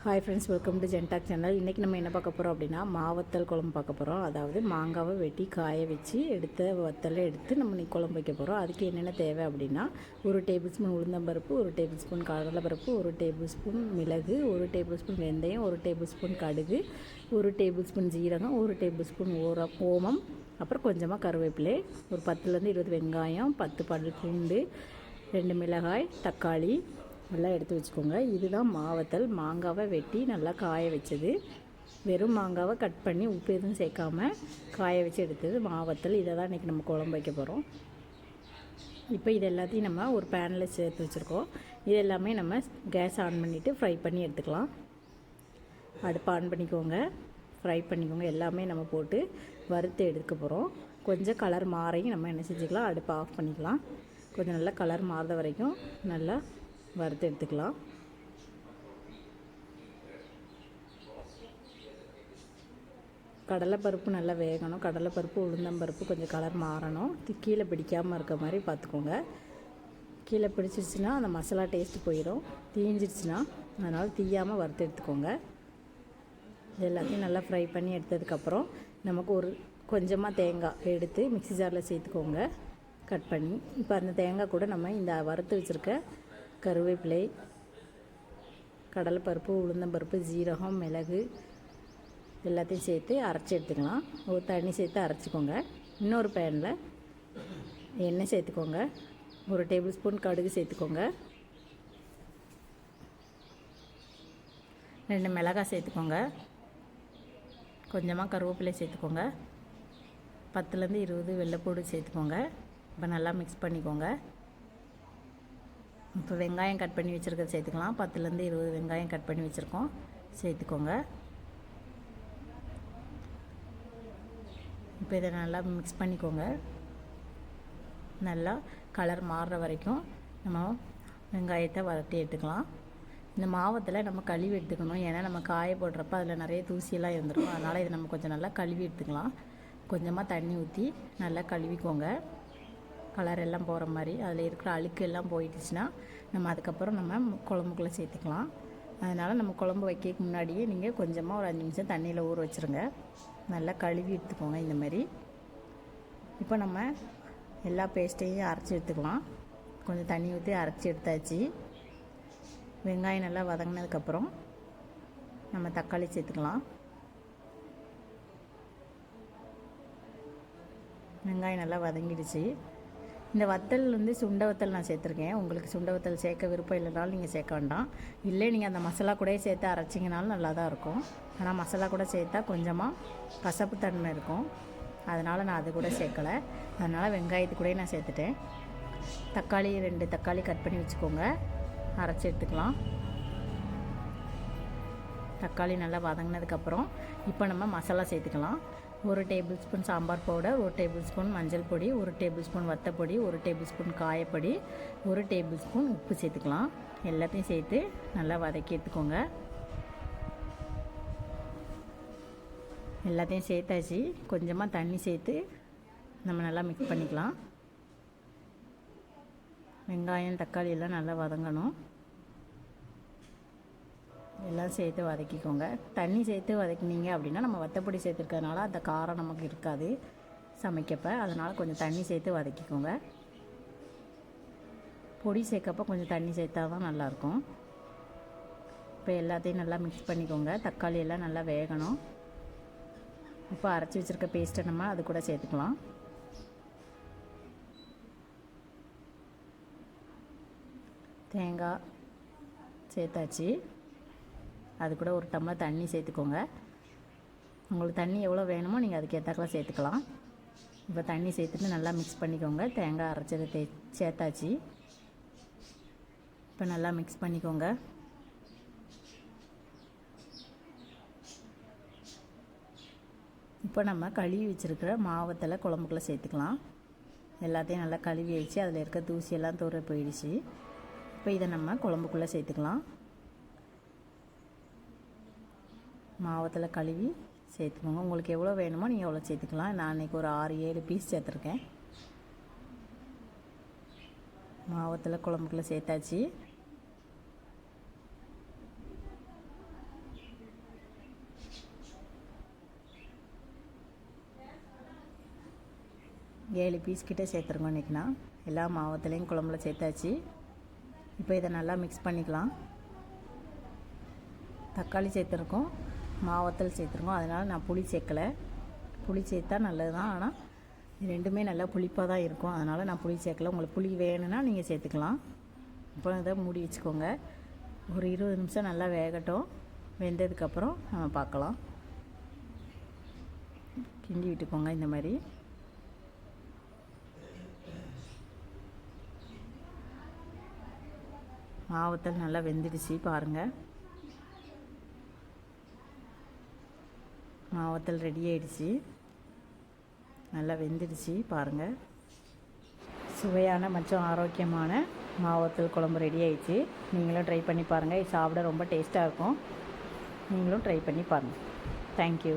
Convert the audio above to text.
Hi friends welcome to Gentalk channel இன்றைக்கி நம்ம என்ன பார்க்க போகிறோம் அப்படின்னா மாவத்தல் குழம்பு பார்க்க போகிறோம் அதாவது மாங்காவை வெட்டி காய வச்சு எடுத்த வத்தலை எடுத்து நம்ம இன்னைக்கு குழம்பு வைக்க போகிறோம் அதுக்கு என்னென்ன தேவை அப்படின்னா ஒரு டேபிள் ஸ்பூன் உளுந்தம்பருப்பு ஒரு டேபிள் ஸ்பூன் கடலைப்பருப்பு ஒரு டேபிள் ஸ்பூன் மிளகு ஒரு டேபிள் ஸ்பூன் வெந்தயம் ஒரு டேபிள் ஸ்பூன் கடுகு ஒரு டேபிள் ஸ்பூன் ஜீரகம் ஒரு டேபிள் ஸ்பூன் ஓரம் ஓமம் அப்புறம் கொஞ்சமாக கருவேப்பிலை ஒரு பத்துலேருந்து இருபது வெங்காயம் பத்து பல் பூண்டு ரெண்டு மிளகாய் தக்காளி நல்லா எடுத்து வச்சுக்கோங்க. இதுதான் மாவத்தல். மாங்காவை வெட்டி நல்லா காய வச்சது. வெறும் மாங்காவை கட் பண்ணி உப்பு எதுவும் சேர்க்காம காய வச்சு எடுத்தது மாவத்தல். இதை தான் இன்றைக்கி நம்ம குழம்பு வைக்க போகிறோம் இப்போ இது எல்லாத்தையும் நம்ம ஒரு பேனில் சேர்த்து வச்சுருக்கோம். இது எல்லாமே நம்ம கேஸ் ஆன் பண்ணிவிட்டு ஃப்ரை பண்ணி எடுத்துக்கலாம். அடுப்பு ஆன் பண்ணிக்கோங்க. ஃப்ரை பண்ணிக்கோங்க. எல்லாமே நம்ம போட்டு வறுத்து எடுக்க போகிறோம் கொஞ்சம் கலர் மாறையும் நம்ம என்ன செஞ்சுக்கலாம்? அடுப்பை ஆஃப் பண்ணிக்கலாம். கொஞ்சம் நல்லா கலர் மாறுற வரைக்கும் நல்லா வறுத்து எடுத்துக்கலாம். கடலைப்பருப்பு நல்லா வேகணும். கடலைப்பருப்பு உளுந்தம்பருப்பு கொஞ்சம் கலர் மாறணும். கீழே பிடிக்காமல் இருக்க மாதிரி பார்த்துக்கோங்க. கீழே பிடிச்சிருச்சுன்னா அந்த மசாலா டேஸ்ட்டு போயிடும். தீஞ்சிருச்சுன்னா அதனால் தீயாமல் வறுத்து எடுத்துக்கோங்க. இது எல்லாத்தையும் நல்லா ஃப்ரை பண்ணி எடுத்ததுக்கப்புறம் நமக்கு ஒரு கொஞ்சமாக தேங்காய் எடுத்து மிக்ஸி ஜாரில் சேர்த்துக்கோங்க. கட் பண்ணி இப்போ அந்த தேங்காய் கூட நம்ம இந்த வறுத்து வச்சுருக்க கருவேப்பிலை கடலைப்பருப்பு உளுந்தம்பருப்பு ஜீரகம் மிளகு எல்லாத்தையும் சேர்த்து அரைச்சி எடுத்துக்கலாம். ஒரு தண்ணி சேர்த்து அரைச்சிக்கோங்க. இன்னொரு பேனில் எண்ணெய் சேர்த்துக்கோங்க. ஒரு டேபிள் ஸ்பூன் கடுகு சேர்த்துக்கோங்க. ரெண்டு மிளகாய் சேர்த்துக்கோங்க. கொஞ்சமாக கருவேப்பிலை சேர்த்துக்கோங்க. பத்துலேருந்து இருபது வெள்ளைப்பூடு சேர்த்துக்கோங்க. இப்போ நல்லா மிக்ஸ் பண்ணிக்கோங்க. இப்போ வெங்காயம் கட் பண்ணி வச்சுருக்க சேர்த்துக்கலாம். பத்துலேருந்து இருபது வெங்காயம் கட் பண்ணி வச்சுருக்கோம். சேர்த்துக்கோங்க. இப்போ இதை நல்லா மிக்ஸ் பண்ணிக்கோங்க. நல்லா கலர் மாறுற வரைக்கும் நம்ம வெங்காயத்தை வளர்த்தி எடுத்துக்கலாம். இந்த மாவத்தில் நம்ம கழுவி எடுத்துக்கணும். ஏன்னா நம்ம காய போடுறப்ப அதில் நிறைய தூசியெல்லாம் இருந்துடும் அதனால் இதை நம்ம கொஞ்சம் நல்லா கழுவி எடுத்துக்கலாம். கொஞ்சமாக தண்ணி ஊற்றி நல்லா கழுவிக்கோங்க. கலர் எல்லாம் போகிற மாதிரி அதில் இருக்கிற அழுக்கு எல்லாம் போயிடுச்சுன்னா நம்ம அதுக்கப்புறம் நம்ம குழம்புக்குள்ளே சேர்த்துக்கலாம். அதனால் நம்ம குழம்பு வைக்க முன்னாடியே நீங்கள் கொஞ்சமாக ஒரு அஞ்சு நிமிஷம் தண்ணியில் ஊற வச்சுருங்க. நல்லா கழுவி எடுத்துக்கோங்க இந்த மாதிரி. இப்போ நம்ம எல்லா பேஸ்ட்டையும் அரைச்சி எடுத்துக்கலாம். கொஞ்சம் தண்ணி ஊற்றி அரைச்சி எடுத்தாச்சு. வெங்காயம் நல்லா வதங்கினதுக்கப்புறம் நம்ம தக்காளி சேர்த்துக்கலாம். வெங்காயம் நல்லா வதங்கிடுச்சு. இந்த வத்தல் வந்து சுண்ட வத்தல் நான் சேர்த்துருக்கேன். உங்களுக்கு சுண்ட வத்தல் சேர்க்க விருப்பம் இல்லைனாலும் நீங்கள் சேர்க்க வேண்டாம். இல்லை நீங்கள் அந்த மசாலா கூட சேர்த்து அரைச்சிங்கனாலும் நல்லா தான் இருக்கும். ஆனால் மசாலா கூட சேர்த்தா கொஞ்சமாக கசப்பு தன்மை இருக்கும். அதனால் நான் அது கூட சேர்க்கலை. அதனால் வெங்காயத்து கூடயே நான் சேர்த்துட்டேன். தக்காளி ரெண்டு தக்காளி கட் பண்ணி வச்சுக்கோங்க. அரைச்சி எடுத்துக்கலாம். தக்காளி நல்லா வதங்கினதுக்கப்புறம் இப்போ நம்ம மசாலா சேர்த்துக்கலாம். ஒரு டேபிள் ஸ்பூன் சாம்பார் பவுடர் ஒரு டேபிள் ஸ்பூன் மஞ்சள் பொடி ஒரு டேபிள் ஸ்பூன் வத்தப்பொடி ஒரு டேபிள் ஸ்பூன் காயப்பொடி ஒரு டேபிள் ஸ்பூன் உப்பு சேர்த்துக்கலாம். எல்லாத்தையும் சேர்த்து நல்லா வதக்கி எடுத்துக்கோங்க. எல்லாத்தையும் சேர்த்தாச்சு. கொஞ்சமாக தண்ணி சேர்த்து நம்ம நல்லா மிக்ஸ் பண்ணிக்கலாம். வெங்காயம் தக்காளி எல்லாம் நல்லா வதங்கணும். எல்லாம் சேர்த்து வதக்கிக்கோங்க. தண்ணி சேர்த்து வதக்கினீங்க அப்படின்னா நம்ம வத்தப்பொடி சேர்த்துருக்கறனால அந்த காரம் நமக்கு இருக்காது சமைக்கப்போ. அதனால் கொஞ்சம் தண்ணி சேர்த்து வதக்கிக்கோங்க. பொடி சேர்க்கப்போ கொஞ்சம் தண்ணி சேர்த்தா தான் நல்லாயிருக்கும். இப்போ எல்லாத்தையும் நல்லா மிக்ஸ் பண்ணிக்கோங்க. தக்காளி எல்லாம் நல்லா வேகணும். இப்போ அரைச்சி வச்சுருக்க பேஸ்ட்டை நம்ம அது கூட சேர்த்துக்கலாம். தேங்காய் சேர்த்தாச்சு. அது கூட ஒரு டம்ளர் தண்ணி சேர்த்துக்கோங்க. உங்களுக்கு தண்ணி எவ்வளோ வேணுமோ நீங்கள் அதுக்கேற்றாக்கெல்லாம் சேர்த்துக்கலாம். இப்போ தண்ணி சேர்த்துட்டு நல்லா மிக்ஸ் பண்ணிக்கோங்க. தேங்காய் அரைச்சதை தே சேர்த்தாச்சு. இப்போ நல்லா மிக்ஸ் பண்ணிக்கோங்க. இப்போ நம்ம கழுவி வச்சுருக்கிற மாவத்தில் குழம்புக்குள்ளே சேர்த்துக்கலாம். எல்லாத்தையும் நல்லா கழுவி வச்சு அதில் இருக்க தூசியெல்லாம் தூர போயிடுச்சு. இப்போ இதை நம்ம குழம்புக்குள்ளே சேர்த்துக்கலாம். மாவத்தில் கழுவி சேர்த்துக்கோங்க. உங்களுக்கு எவ்வளோ வேணுமோ நீங்கள் எவ்வளோ சேர்த்துக்கலாம். நான் அன்றைக்கி ஒரு ஆறு ஏழு பீஸ் சேர்த்துருக்கேன். மாவத்தில் குழம்புக்குள்ள சேர்த்தாச்சு. ஏழு பீஸ் கிட்டே சேர்த்துருங்க இன்றைக்கினா எல்லா மாவத்துலேயும் குழம்புல சேர்த்தாச்சு. இப்போ இதை நல்லா மிக்ஸ் பண்ணிக்கலாம். தக்காளி சேர்த்துருக்கோம். மாவத்தல் சேர்த்துருக்கோம். அதனால் நான் புளி சேர்க்கலை. புளி சேர்த்தா நல்லது தான் ஆனால் இது ரெண்டுமே நல்லா புளிப்பாக தான் இருக்கும். அதனால் நான் புளி சேர்க்கல. உங்களுக்கு புளி வேணும்னா நீங்கள் சேர்த்துக்கலாம். இப்போ இதை மூடி வச்சுக்கோங்க. ஒரு இருபது நிமிஷம் நல்லா வேகட்டும். வெந்ததுக்கப்புறம் நம்ம பார்க்கலாம். கிண்டி விட்டுக்கோங்க இந்த மாதிரி. மாவத்தல் நல்லா வெந்துடுச்சு பாருங்கள் மாவத்தல் ரெடி ஆயிடுச்சு. நல்லா வெந்துடுச்சு பாருங்கள் சுவையான மற்றும் ஆரோக்கியமான மாவத்தல் குழம்பு ரெடி ஆயிடுச்சு. நீங்களும் ட்ரை பண்ணி பாருங்கள் இது சாப்பிட ரொம்ப டேஸ்ட்டாக இருக்கும். நீங்களும் ட்ரை பண்ணி பாருங்கள் தேங்க்யூ